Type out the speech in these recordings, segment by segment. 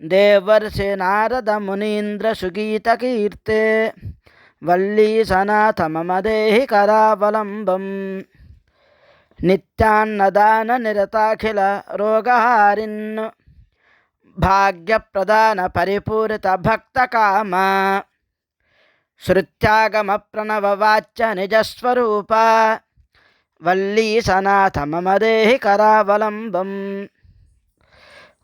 దేవర్షి నారద మునీంద్ర సుగీత కీర్తే వల్లీ సనాథ మమ దేహి కరావలంబం. నిత్యాన్నదాన నిరతాఖిల రోగహారిన్ భాగ్యప్రదాన పరిపూరిత భక్త కామ. శృత్యాగమ ప్రణవ వాచ్య నిజస్వరూప వల్లీ సనాథ మమ దేహి కరావలంబం.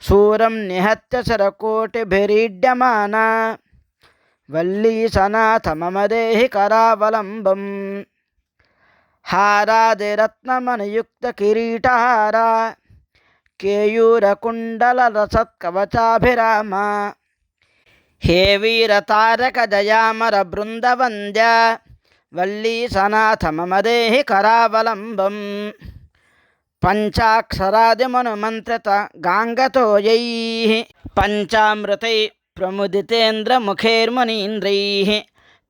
శూరం నిహత్య శరకోటిభిరీడ్యమాన వల్లీ సనాథ కరావలంబం. హారాదిరత్నమనుయుక్త కిరీటహార. కేయూరకుండలరసత్కవచాభిరామ హే వీరతారక జయామర బృందవంద్య. వల్లీ సనాథ కరావలంబం. దేహి కరావలంబం పంచాక్షరాదిమనుమంత్రిత గాంగతోయై పంచామృతై ప్రముదితేంద్రముఖైర్మునీంద్రై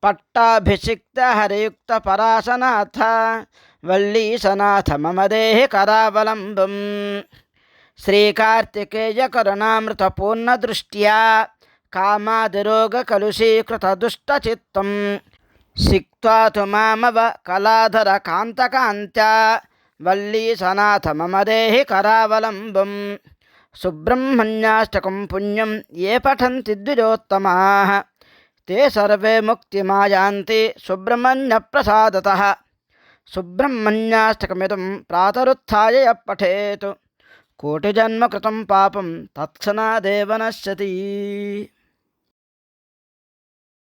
పట్టాభిషిక్త హరయుక్త పరాసనాథ వల్లీ సనాథ కరావలంబం శ్రీకార్తికేయ కరుణామృత పూర్ణదృష్ట్యా కామాదిరోగకలుషీకృతదుష్టచిత్తం. సిక్త్వా తు మామవ కళాధర కాంతకాంత్యా వల్లీ సనాథమమదేహి కరావలంబం సుబ్రహ్మణ్యాష్టకం పుణ్యం ఏ పఠంతి ద్విజోత్తమా తే సర్వే సుబ్రహ్మణ్య ప్రసాద సుబ్రహ్మణ్యాష్టకమిదం ప్రాతరుత్య పఠేతు కోటిజన్మకృతం పాపం తత్క్షణాదేవ నశ్యతి